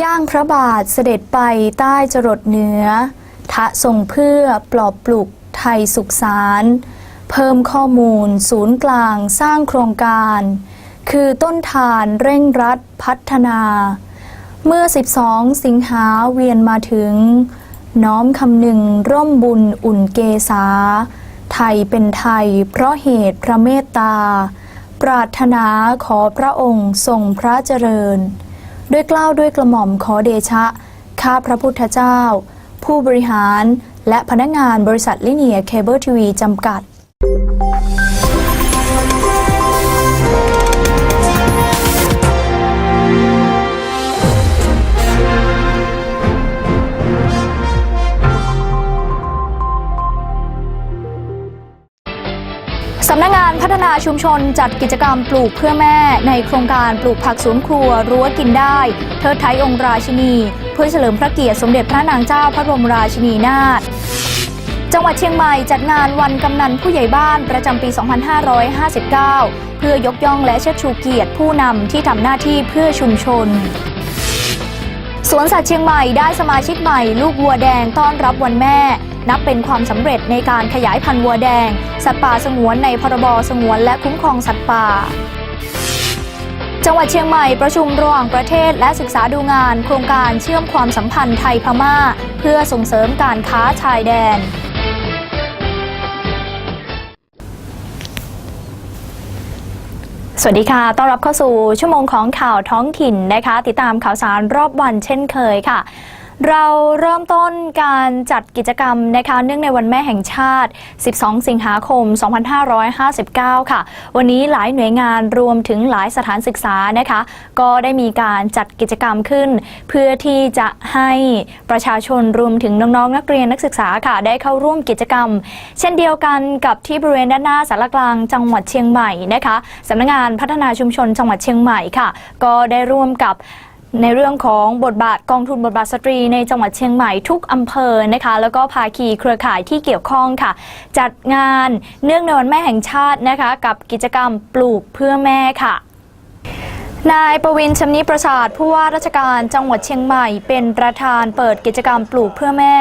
ย่างพระบาทเสด็จไปใต้จรดเนื้อ ทะทรงเพื่อปลอบปลุกไทยสุขสาร เพิ่มข้อมูลศูนย์กลางสร้างโครงการ คือต้นทานเร่งรัดพัฒนา เมื่อ 12 สิงหาเวียนมาถึง น้อมคำหนึ่งร่มบุญอุ่นเกษาไทยเป็นไทยเพราะเหตุพระเมตตา ปรารถนาขอพระองค์ทรงพระเจริญ ด้วยกล้าวด้วยกระหม่อมขอเดชะ ข้าพระพุทธเจ้า ผู้บริหาร และพนักงานบริษัทลิเนียเคเบิลทีวีจำกัดสำนักงาน พัฒนาชุมชนจัดกิจกรรมปลูกเพื่อแม่ในโครงการปลูกผักสวนครัวรั้วกินได้เทิดไทยองค์ราชินี เพื่อเฉลิมพระเกียรติสมเด็จพระนางเจ้าพระบรมราชินีนาถจังหวัดเชียงใหม่จัดงานวันกำนันผู้ใหญ่บ้านประจำปี 2559 เพื่อยกย่องและเชิดชูเกียรติผู้นำที่ทำหน้าที่เพื่อชุมชนสวนสัตว์เชียงใหม่ได้สมาชิกใหม่ลูกวัวแดงต้อนรับวันแม่ นับเป็นความสำเร็จในการขยายพันธุ์วัวแดง สัตว์ป่าสงวนในพรบสงวนและคุ้มครองสัตว์ป่าจังหวัดเชียงใหม่ประชุมระหว่างประเทศและศึกษาดูงาน โครงการเชื่อมความสัมพันธ์ไทยพม่า เพื่อส่งเสริมการค้าชายแดนสวัสดีค่ะ ต้อนรับเข้าสู่ชั่วโมงของข่าวท้องถิ่นนะคะ ติดตามข่าวสารรอบวันเช่นเคยค่ะ เราเริ่มต้นการจัดกิจกรรมนะคะเนื่องในวันแม่แห่งชาติ 12 สิงหาคม 2559 ค่ะ วันนี้หลายหน่วยงานรวมถึงหลายสถานศึกษานะคะ ก็ได้มีการจัดกิจกรรมขึ้น เพื่อที่จะให้ประชาชนรวมถึงน้องๆ นักเรียนนักศึกษาค่ะ ได้เข้าร่วมกิจกรรม เช่นเดียวกันกับที่บริเวณด้านหน้าสารกลางจังหวัดเชียงใหม่นะคะสำนักงานพัฒนาชุมชนจังหวัดเชียงใหม่ค่ะ ก็ได้ร่วมกับ ในเรื่องของบทบาทกองทุนบทบาทสตรีในจังหวัดเชียงใหม่ทุกอำเภอนะคะ แล้วก็ภาคีเครือข่ายที่เกี่ยวข้องค่ะ จัดงานเนื่องในวันแม่แห่งชาตินะคะ กับกิจกรรมปลูกเพื่อแม่ค่ะนายประวินชำนิประสาทผู้ว่าราชการจังหวัดเชียงใหม่ เป็นประธานเปิดกิจกรรมปลูกเพื่อแม่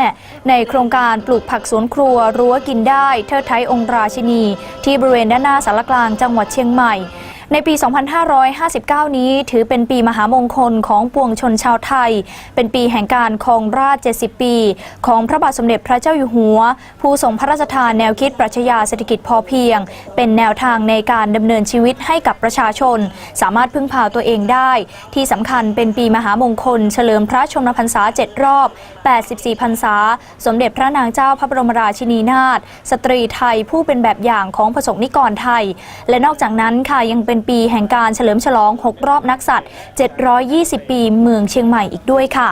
ในโครงการปลูกผักสวนครัวรั้วกินได้เทิดไทยองค์ราชินี ที่บริเวณด้านหน้าสารกลางจังหวัดเชียงใหม่ ในปี 2559 นี้ถือเป็นปีมหามงคลของปวงชนชาวไทย เป็นปีแห่งการครองราช 70 ปี ของพระบาทสมเด็จพระเจ้าอยู่หัว ผู้ทรงพระราชทานแนวคิดปรัชญาเศรษฐกิจพอเพียง เป็นแนวทางในการดำเนินชีวิตให้กับประชาชน สามารถพึ่งพาตัวเองได้ ที่สำคัญเป็นปีมหามงคล เฉลิมพระชนมพรรษา 7 รอบ 84 พรรษา สมเด็จพระนางเจ้าพระบรมราชินีนาถสตรีไทยผู้เป็นแบบอย่างของประสบนิกรไทย และนอกจากนั้นค่ะยังเป็นปีแห่งการเฉลิมฉลอง 6 รอบนักสัตว์ 720 ปีเมืองเชียงใหม่อีกด้วยค่ะ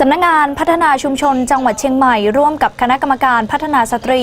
สำนักงานพัฒนาชุมชนจังหวัดเชียงใหม่ ร่วมกับคณะกรรมการพัฒนาสตรี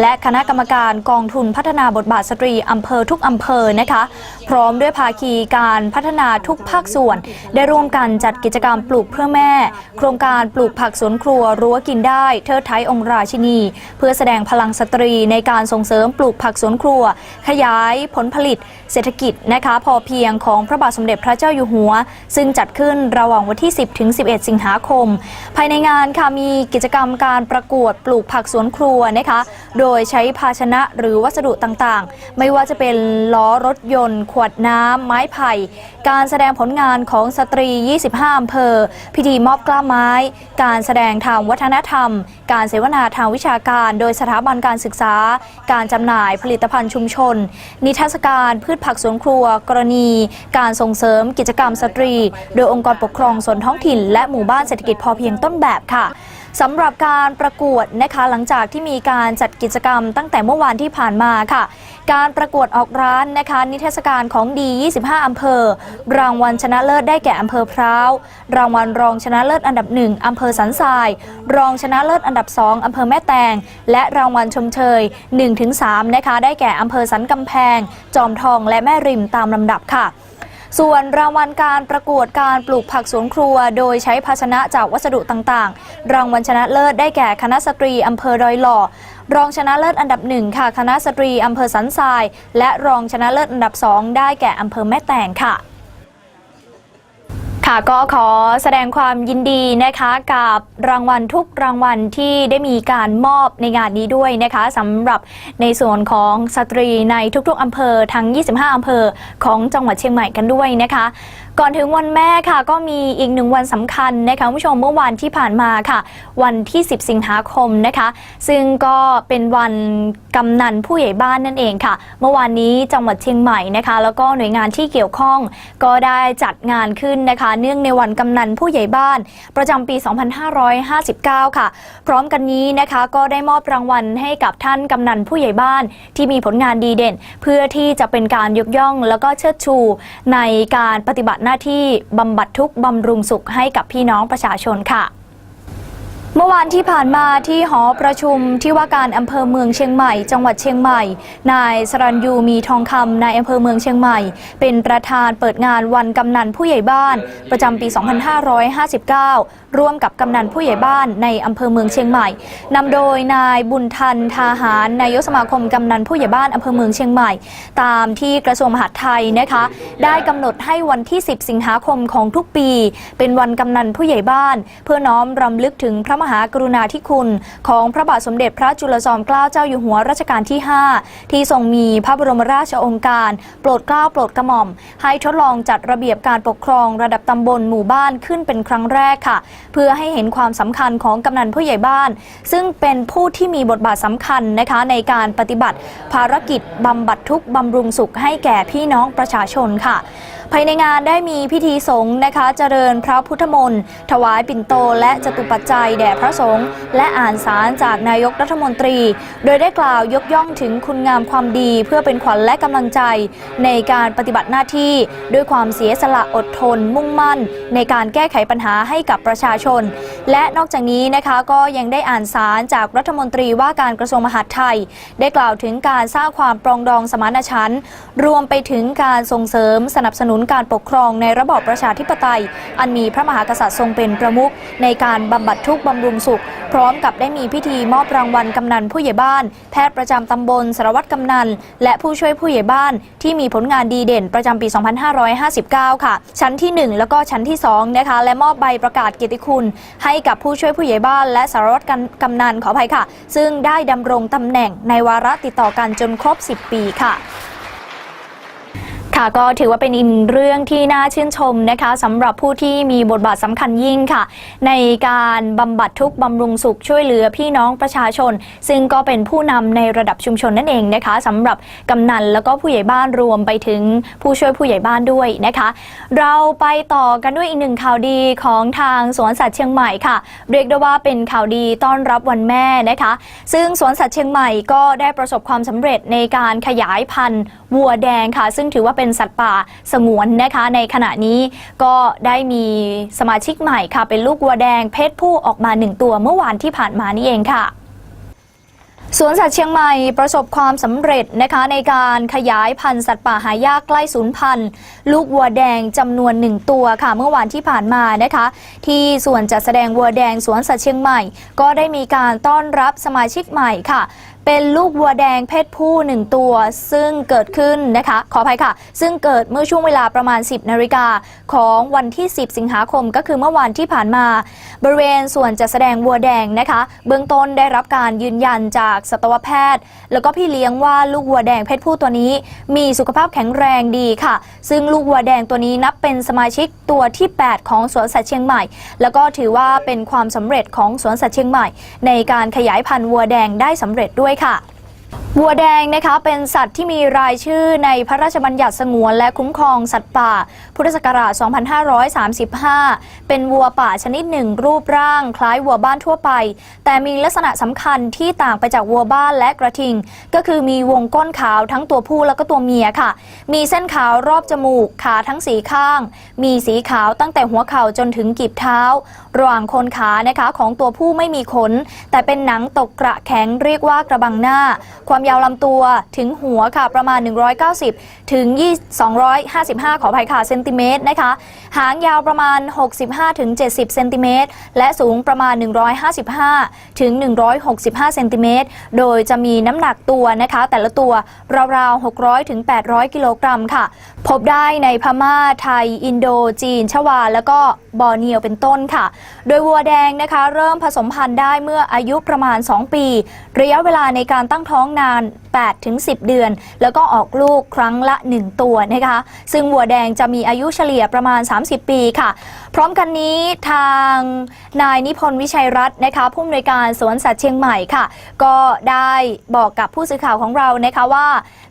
และคณะกรรมการกองทุนพัฒนาบทบาทสตรีอำเภอทุกอำเภอนะคะ พร้อมด้วยภาคีการพัฒนาทุกภาคส่วน ได้ร่วมกันจัดกิจกรรมปลูกเพื่อแม่ โครงการปลูกผักสวนครัวรั้วกินได้เทิดไทยองค์ราชินี เพื่อแสดงพลังสตรีในการส่งเสริมปลูกผักสวนครัว ขยายผลผลิต เศรษฐกิจนะคะพอเพียงของพระบาทสมเด็จพระเจ้าอยู่หัว ซึ่งจัดขึ้นระหว่างวันที่ 10 ถึง 11 สิงหาคมภายในงานค่ะมีกิจกรรมการประกวดปลูกผักสวนครัวนะคะ โดยใช้ภาชนะหรือวัสดุต่างๆ ไม่ว่าจะเป็นล้อรถยนต์ ขวดน้ำ ไม้ไผ่ การแสดงผลงานของสตรี 25อำเภอ พิธีมอบกล้าไม้ การแสดงทางวัฒนธรรม การเสวนาทางวิชาการ โดยสถาบันการศึกษา การจำหน่ายผลิตภัณฑ์ชุมชน นิทรรศการพืชผักสวนครัว กรณี การส่งเสริมกิจกรรมสตรี โดยองค์กรปกครองส่วนท้องถิ่น และหมู่บ้านเศรษฐกิจพอเพียงต้นแบบค่ะสำหรับการประกวดนะคะหลังจากที่มีการจัดกิจกรรมตั้งแต่เมื่อวานที่ผ่านมาค่ะ การประกวดออกร้านนะคะ นิทรรศการของดี 25 อำเภอ รางวัลชนะเลิศได้แก่อำเภอพร้าว รางวัลรองชนะเลิศอันดับ 1 อำเภอสันทราย รองชนะเลิศอันดับ 2 อำเภอแม่แตง และรางวัลชมเชย 1-3 นะคะ ได้แก่อำเภอสันกำแพง จอมทองและแม่ริมตามลำดับค่ะ ส่วนรางวัลการประกวดการปลูกผักสวนครัว โดยใช้ภาชนะจากวัสดุต่างๆ รางวัลชนะเลิศได้แก่คณะสตรีอำเภอดอยหล่อ รองชนะเลิศอันดับหนึ่งค่ะ คณะสตรีอำเภอสันทราย และรองชนะเลิศอันดับสองได้แก่อำเภอแม่แตงค่ะ ค่ะก็ขอแสดงความยินดีนะคะกับรางวัลทุกรางวัลที่ได้มีการมอบในงานนี้ด้วยนะคะสำหรับในส่วนของสตรีในทุกๆอำเภอทั้ง 25 อำเภอของจังหวัดเชียงใหม่กันด้วยนะคะ ก่อนถึงวันแม่ค่ะ ก็มีอีกหนึ่งวันสำคัญนะคะคุณผู้ชมเมื่อวันที่ผ่านมาค่ะ วันที่ 10 สิงหาคมนะคะ ซึ่งก็เป็นวันกำนันผู้ใหญ่บ้านนั่นเองค่ะ เมื่อวานนี้จังหวัดเชียงใหม่นะคะ แล้วก็หน่วยงานที่เกี่ยวข้อง ก็ได้จัดงานขึ้นนะคะ เนื่องในวันกำนันผู้ใหญ่บ้าน ประจำปี 2559 ค่ะ พร้อมกันนี้นะคะก็ได้มอบรางวัลให้กับท่านกำนันผู้ใหญ่บ้าน ที่มีผลงานดีเด่น เพื่อที่จะเป็นการยกย่องแล้วก็เชิดชูในการปฏิบัติหน้าที่บำบัดทุกข์บำรุงสุขให้กับพี่น้องประชาชนค่ะ เมื่อวานที่ผ่านมาที่หอประชุมที่ว่าการอำเภอเมืองเชียงใหม่ จังหวัดเชียงใหม่ นายสรัญยูมีทองคำนายอำเภอเมืองเชียงใหม่ เป็นประธานเปิดงานวันกำนันผู้ใหญ่บ้าน ประจำปี 2559 ร่วมกับกำนันผู้ใหญ่บ้านในอำเภอเมืองเชียงใหม่นำโดยนายบุญทันทาหารนายกสมาคมกำนันผู้ใหญ่บ้านอำเภอเมืองเชียงใหม่ ตามที่กระทรวงมหาดไทยนะคะ ได้กำหนดให้วันที่ 10 สิงหาคมของทุกปี เป็นวันกำนันผู้ใหญ่บ้าน เพื่อน้อมรำลึกถึงพระมหากรุณาธิคุณ ของพระบาทสมเด็จพระจุลจอมเกล้าเจ้าอยู่หัวรัชกาลที่ 5 ที่ทรงมีพระบรมราชองค์การ โปรดเกล้าโปรดกระหม่อม ให้ทดลองจัดระเบียบการปกครองระดับตำบลหมู่บ้านขึ้นเป็นครั้งแรกค่ะ เพื่อให้เห็นความสำคัญของกำนันผู้ใหญ่บ้าน ซึ่งเป็นผู้ที่มีบทบาทสำคัญนะคะในการปฏิบัติ ภารกิจบำบัดทุกข์บำรุงสุขให้แก่พี่น้องประชาชนค่ะ ภายในงานได้มีพิธีสงฆ์นะคะเจริญพระพุทธมนต์ถวายปิ่นโตและจตุปัจจัยแด่พระสงฆ์และอ่านสารจากนายกรัฐมนตรี โดยได้กล่าวยกย่องถึงคุณงามความดีเพื่อเป็นขวัญและกำลังใจ ในการปฏิบัติหน้าที่ด้วยความเสียสละอดทน มุ่งมั่น ในการแก้ไขปัญหาให้กับประชาชน และนอกจากนี้นะคะก็ยังได้อ่านสารจากรัฐมนตรีว่าการกระทรวงมหาดไทย ได้กล่าวถึงการสร้างความปรองดองสมานฉันท์รวมไปถึงการส่งเสริมสนับสนุนการปกครองในระบอบประชาธิปไตย อันมีพระมหากษัตริย์ทรงเป็นประมุขในการบำบัดทุกข์บำรุงสุข พร้อมกับได้มีพิธีมอบรางวัลกำนันผู้ใหญ่บ้าน แพทย์ประจำตำบลสารวัตรกำนัน และผู้ช่วยผู้ใหญ่บ้าน ที่มีผลงานดีเด่นประจำปี 2559 ค่ะ ชั้นที่ 1 แล้วก็ชั้นที่2นะคะและมอบใบประกาศเกียรติคุณ ให้กับผู้ช่วยผู้ใหญ่บ้าน และสารวัตรกำนันขออภัยค่ะ ซึ่งได้ดำรงตำแหน่งในวาระติดต่อกันจนครบ 10 ปีค่ะ ค่ะก็ถือว่าเป็นอีกหนึ่งเรื่องที่น่าชื่นชมนะคะสำหรับผู้ที่มีบทบาทสำคัญยิ่งค่ะ ในการบำบัดทุกข์บำรุงสุขช่วยเหลือพี่น้องประชาชน ซึ่งก็เป็นผู้นำในระดับชุมชนนั่นเองนะคะสำหรับกำนันแล้วก็ผู้ใหญ่บ้านรวมไปถึงผู้ช่วยผู้ใหญ่บ้านด้วยนะคะ เราไปต่อกันด้วยอีกหนึ่งข่าวดีของทางสวนสัตว์เชียงใหม่ค่ะ เรียกได้ว่าเป็นข่าวดีต้อนรับวันแม่นะคะ ซึ่งสวนสัตว์เชียงใหม่ก็ได้ประสบความสำเร็จในการขยายพันธุ์ วัวแดงค่ะ ซึ่งถือว่าเป็นสัตว์ป่าสงวนนะคะ ในขณะนี้ก็ได้มีสมาชิกใหม่ค่ะ เป็นลูกวัวแดงเพศผู้ออกมาหนึ่งตัวเมื่อวานที่ผ่านมานี่เองค่ะสวนสัตว์เชียงใหม่ประสบความสำเร็จนะคะในการขยายพันธุ์สัตว์ป่าหายากใกล้สูญพันธุ์ลูกวัวแดงจำนวนหนึ่งตัวค่ะ เมื่อวานที่ผ่านมานะคะ ที่ส่วนจัดแสดงวัวแดงสวนสัตว์เชียงใหม่ ก็ได้มีการต้อนรับสมาชิกใหม่ค่ะ เป็นลูกวัวแดงเพศผู้หนึ่งตัว ซึ่งเกิดขึ้นนะคะ ขออภัยค่ะ ซึ่งเกิดเมื่อช่วงเวลาประมาณ 10นาฬิกาของวันที่ 10 สิงหาคมก็คือเมื่อวานที่ผ่านมา บริเวณส่วนจัดแสดงวัวแดงนะคะ เบื้องต้นได้รับการยืนยันจากสัตวแพทย์ แล้วก็พี่เลี้ยงว่าลูกวัวแดงเพศผู้ตัวนี้ มีสุขภาพแข็งแรงดีค่ะ ซึ่งลูกวัวแดงตัวนี้นับเป็นสมาชิกตัวที่ 8 ของสวนสัตว์เชียงใหม่ แล้วก็ถือว่าเป็นความสำเร็จของสวนสัตว์เชียงใหม่ ในการขยายพันธุ์วัวแดงได้สำเร็จด้วยค่ะ วัวแดงนะคะเป็นสัตว์ที่มีรายชื่อในพระราชบัญญัติสงวนและคุ้มครองสัตว์ป่า พุทธศักราช 2535 เป็นวัวป่าชนิดหนึ่ง รูปร่าง คล้ายวัวบ้านทั่วไป แต่มีลักษณะสำคัญที่ต่างไปจากวัวบ้านและกระทิง ก็คือมีวงก้นขาวทั้งตัวผู้แล้วก็ตัวเมียค่ะ มีเส้นขาวรอบจมูกขาทั้งสีข้าง มีสีขาวตั้งแต่หัวเข่าจนถึงกีบเท้า ระหว่างโคนขานะคะของตัวผู้ไม่มีขน แต่เป็นหนังตกกระแข็งเรียกว่ากระบังหน้าความความยาวลำตัวถึงหัวค่ะประมาณ 190 ถึง 255 ขออภัยค่ะเซนติเมตรนะคะ หางยาวประมาณ 65 ถึง 70 เซนติเมตร และสูงประมาณ 155 ถึง 165 เซนติเมตร โดยจะมีน้ำหนักตัวนะคะ แต่ละตัวราวๆ 600 ถึง 800 กิโลกรัมค่ะ พบได้ในพม่า ไทย อินโด จีน ชวา แล้วก็บอร์เนียวเป็นต้นค่ะ โดยวัวแดงนะคะ เริ่มผสมพันธุ์ได้เมื่ออายุประมาณ 2 ปี ระยะเวลาในการตั้งท้องนานการ 8ถึง10 เดือน แล้วก็ออกลูกครั้งละ 1 ตัวนะคะ ซึ่งวัวแดงจะมีอายุเฉลี่ยประมาณ 30 ปีค่ะ พร้อมกันนี้ทางนายนิพนธ์วิชัยรัตน์นะคะผู้อำนวยการสวนสัตว์เชียงใหม่ค่ะ ก็ได้บอกกับผู้สื่อข่าวของเรานะคะว่า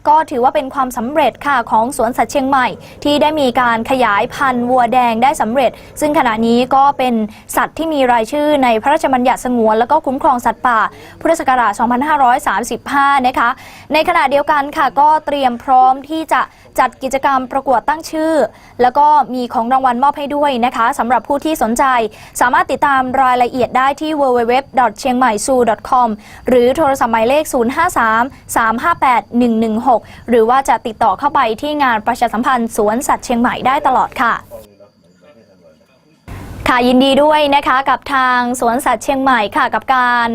ก็ถือว่าเป็นความสำเร็จค่ะของสวนสัตว์เชียงใหม่ ที่ได้มีการขยายพันธุ์วัวแดงได้สำเร็จ ซึ่งขณะนี้ก็เป็นสัตว์ที่มีรายชื่อในพระราชบัญญัติสงวน แล้วก็คุ้มครองสัตว์ป่าพุทธศักราช 2535 นะคะในขณะเดียวกันค่ะก็เตรียมพร้อมที่จะจัดกิจกรรมประกวดตั้งชื่อ แล้วก็มีของรางวัลมอบให้ด้วยนะคะสำหรับผู้ที่สนใจ สามารถติดตามรายละเอียดได้ที่ www.chiangmaisu.com หรือโทรศัพท์หมายเลข 053-358-116 หรือว่าจะติดต่อเข้าไปที่งานประชาสัมพันธ์สวนสัตว์เชียงใหม่ได้ตลอดค่ะค่ะยินดีด้วยนะคะกับทางสวนสัตว์เชียงใหม่ค่ะกับการ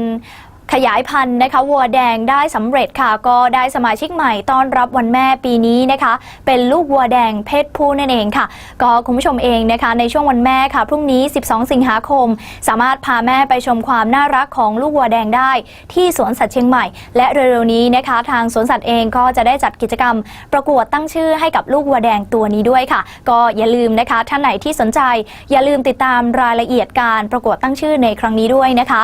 ขยายพันธุ์นะคะวัวแดงได้สำเร็จค่ะ ก็ได้สมาชิกใหม่ต้อนรับวันแม่ปีนี้นะคะ เป็นลูกวัวแดงเพศผู้นั่นเองค่ะ ก็คุณผู้ชมเองนะคะ ในช่วงวันแม่ค่ะ พรุ่งนี้ 12 สิงหาคม สามารถพาแม่ไปชมความน่ารักของลูกวัวแดงได้ ที่สวนสัตว์เชียงใหม่ และเร็วๆนี้นะคะ ทางสวนสัตว์เองก็จะได้จัดกิจกรรม ประกวดตั้งชื่อให้กับลูกวัวแดงตัวนี้ด้วยค่ะ ก็อย่าลืมนะคะท่านไหนที่สนใจ อย่าลืมติดตามรายละเอียดการประกวดตั้งชื่อในครั้งนี้ด้วยนะคะ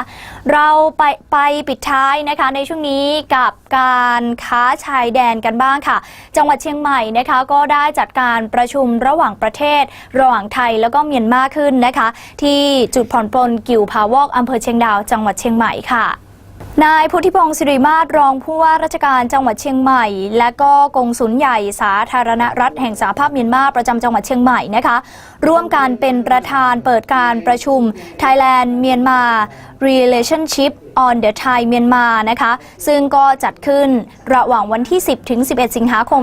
เราไปไปปิดท้ายนะคะในช่วงนี้กับการค้าชายแดนกันบ้างค่ะ จังหวัดเชียงใหม่นะคะก็ได้จัดการประชุมระหว่างประเทศ ระหว่างไทยแล้วก็เมียนมาขึ้นนะคะ ที่จุดผ่อนปลนกิวพาวอกอำเภอเชียงดาว จังหวัดเชียงใหม่ค่ะนายพุทธิพงศ์สิริมาศรองผู้ว่าราชการจังหวัดเชียงใหม่ และก็กงสุลใหญ่สาธารณรัฐแห่งสาภาพเมียนมาประจำจังหวัดเชียงใหม่นะคะ ร่วมกันเป็นประธานเปิดการประชุม Thailand เมียนมา Relationship on the Thai เมียนมานะคะ ซึ่งก็จัดขึ้นระหว่างวันที่ 10 ถึง 11 สิงหาคม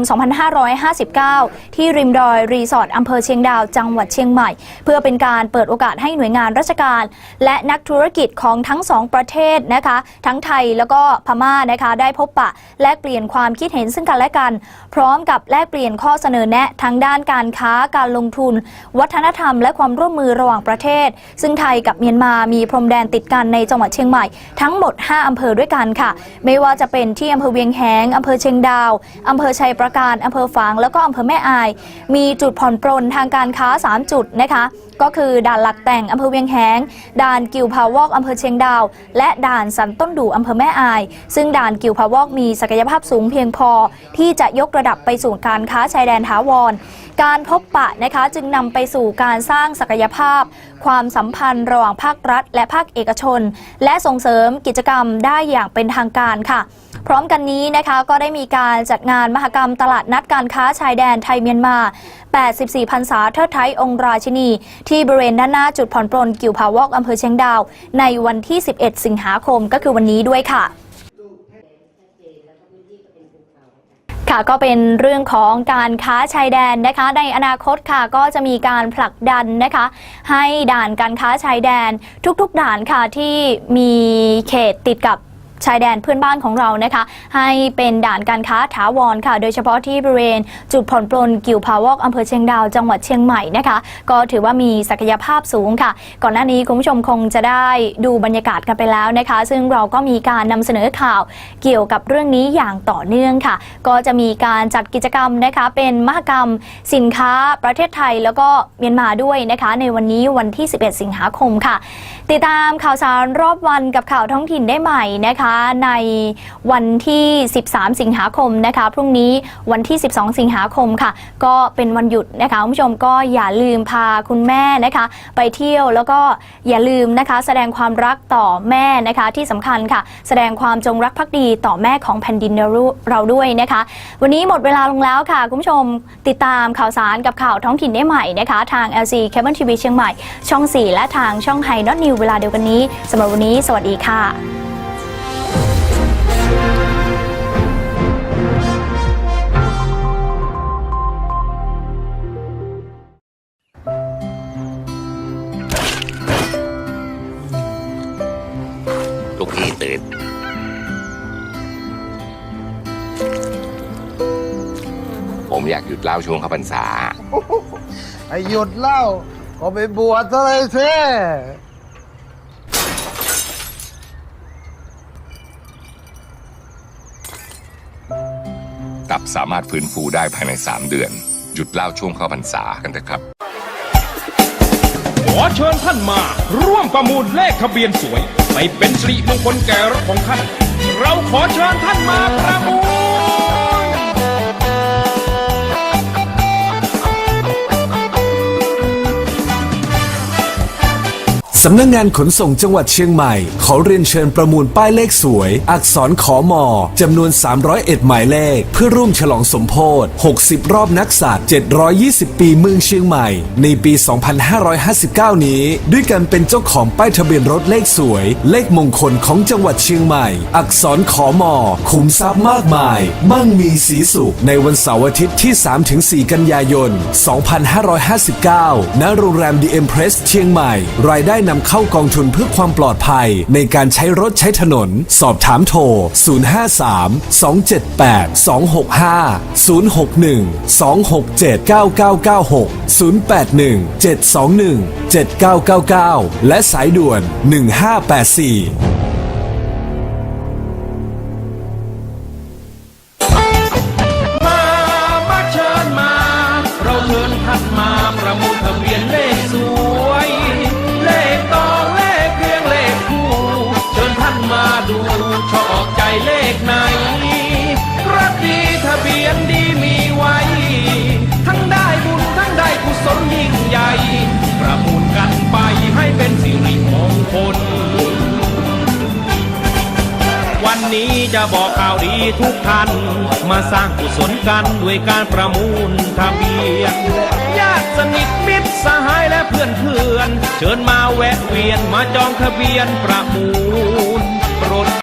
2559 ที่ริมดอยรีสอร์ทอำเภอเชียงดาวจังหวัดเชียงใหม่ เพื่อเป็นการเปิดโอกาสให้หน่วยงานราชการ และนักธุรกิจของทั้งสองประเทศนะคะ ทั้งไทยแล้วก็พม่านะคะได้พบปะ แลกเปลี่ยนความคิดเห็นซึ่งกันและกัน พร้อมกับแลกเปลี่ยนข้อเสนอแนะทางด้านการค้าการลงทุน วัฒนธรรม และความร่วมมือระหว่างประเทศ ซึ่งไทยกับเมียนมามีพรมแดนติดกันในจังหวัดเชียงใหม่ทั้งหมด 5 อำเภอด้วยกันค่ะ ไม่ว่าจะเป็นที่อำเภอเวียงแหงอำเภอเชียงดาวอำเภอชัยประการอำเภอฝาง แล้วก็อำเภอแม่อาย มีจุดผ่อนปรนทางการค้า 3 จุดนะคะก็คือด่านหลักแต่งอำเภอเวียงแหง ด่านกิวพาวอกอำเภอเชียงดาว และด่านสันต้นดูอำเภอแม่อาย ซึ่งด่านกิวพาวอกมีศักยภาพสูงเพียงพอ ที่จะยกระดับไปสู่การค้าชายแดนถาวร การพบปะนะคะจึงนำไปสู่การสร้างศักยภาพ ความสัมพันธ์ระหว่างภาครัฐ และภาคเอกชน และส่งเสริมกิจกรรมได้อย่างเป็นทางการค่ะ พร้อมกันนี้นะคะก็ได้มีการจัดงานมหกรรมตลาดนัดการค้าชายแดนไทยเมียนมา 84พรรษาเทิดไทยองค์ราชินี ที่บริเวณด้านหน้าจุดผ่อนปลนกิวพาวอกอำเภอเชียงดาว ในวันที่ 11 สิงหาคมก็คือวันนี้ด้วยค่ะ ค่ะก็เป็นเรื่องของการค้าชายแดนนะคะ ในอนาคตค่ะก็จะมีการผลักดันนะคะ ให้ด่านการค้าชายแดนทุกๆด่านค่ะที่มีเขตติดกับ ชายแดนเพื่อนบ้านของเรานะคะ ให้เป็นด่านการค้าถาวรค่ะ โดยเฉพาะที่บริเวณจุดผ่อนปลนกิวพาวอกอำเภอเชียงดาวจังหวัดเชียงใหม่นะคะ ก็ถือว่ามีศักยภาพสูงค่ะ ก่อนหน้านี้คุณผู้ชมคงจะได้ดูบรรยากาศกันไปแล้วนะคะ ซึ่งเราก็มีการนำเสนอข่าวเกี่ยวกับเรื่องนี้อย่างต่อเนื่องค่ะ ก็จะมีการจัดกิจกรรมนะคะ เป็นมหกรรม สินค้าประเทศไทยแล้วก็เมียนมาด้วยนะคะ ในวันนี้วันที่ 11 สิงหาคมค่ะ ติดตามข่าวสารรอบวันกับข่าวท้องถิ่นได้ใหม่นะคะในวันที่ 13 สิงหาคมนะคะ พรุ่งนี้วันที่ 12 สิงหาคมค่ะ ก็เป็นวันหยุดนะคะคุณผู้ชมก็อย่าลืมพาคุณแม่นะคะ ไปเที่ยวแล้วก็อย่าลืมนะคะ แสดงความรักต่อแม่นะคะที่สำคัญค่ะ แสดงความจงรักภักดีต่อแม่ของแผ่นดินเราด้วยนะคะ วันนี้หมดเวลาลงแล้วค่ะคุณผู้ชมติดตามข่าวสารกับข่าวท้องถิ่นได้ใหม่นะคะ ทาง LC Cable TV เชียงใหม่ ช่อง 4 และทางช่องไฮนอตนิวเวลาเดียวกันนี้สำหรับวันนี้ สวัสดีค่ะ อยากหยุดเหล้าช่วงเข้าพรรษา ไอ้หยุดเหล่าก็ไปบวชซะเลยเซ่ตับสามารถฟื้นฟูได้ภายใน 3 เดือน หยุดเหล้าช่วงเข้าพรรษากันเถอะครับ ขอเชิญท่านมาร่วมประมูลเลขทะเบียนสวย ไปเป็นสิริมงคลแก่รถของท่าน เราขอเชิญท่านมาประมูลำนักงงานขนส่งจังหวัดเชียงใหม่ ขอเรียนเชิญประมูลป้ายเลขสวย อักษรขอมอจำนวน 301 หมายเลข เพื่อร่วมฉลองสมโพธิ60 รอบนักษัตริย์720 ปีเมืองเชียงใหม่ ในปี 2559 นี้ ด้วยการเป็นเจ้าของป้ายทะเบียนรถเลขสวย เลขมงคลของจังหวัดเชียงใหม่ อักษรขอมอขุมทรัพย์มากมาย มั่งมีสีสุข ในวันเสาร์อาทิตย์ที่ 3-4 กันยายน 2559 ณ โรงแรม The Empress เชียงใหม่ รายได้นำเข้ากองทุนเพื่อความปลอดภัย ในการใช้รถใช้ถนน สอบถามโทร 053 278 265 061 267 9996 081 721 7999 และสายด่วน 1584 อบใจเลขไหนรักดีทะเบียนดีมีไว้ ทั้งได้บุญทั้งได้กุศลยิ่งใหญ่ ประมูลกันไปให้เป็นสิริมงคล วันนี้จะบอกข่าวดีทุกท่าน มาสร้างกุศลกันด้วยการประมูลทะเบียน ญาติสนิทมิตรสหายและเพื่อนเพื่อน เชิญมาแวะเวียนมาจองทะเบียนประมูล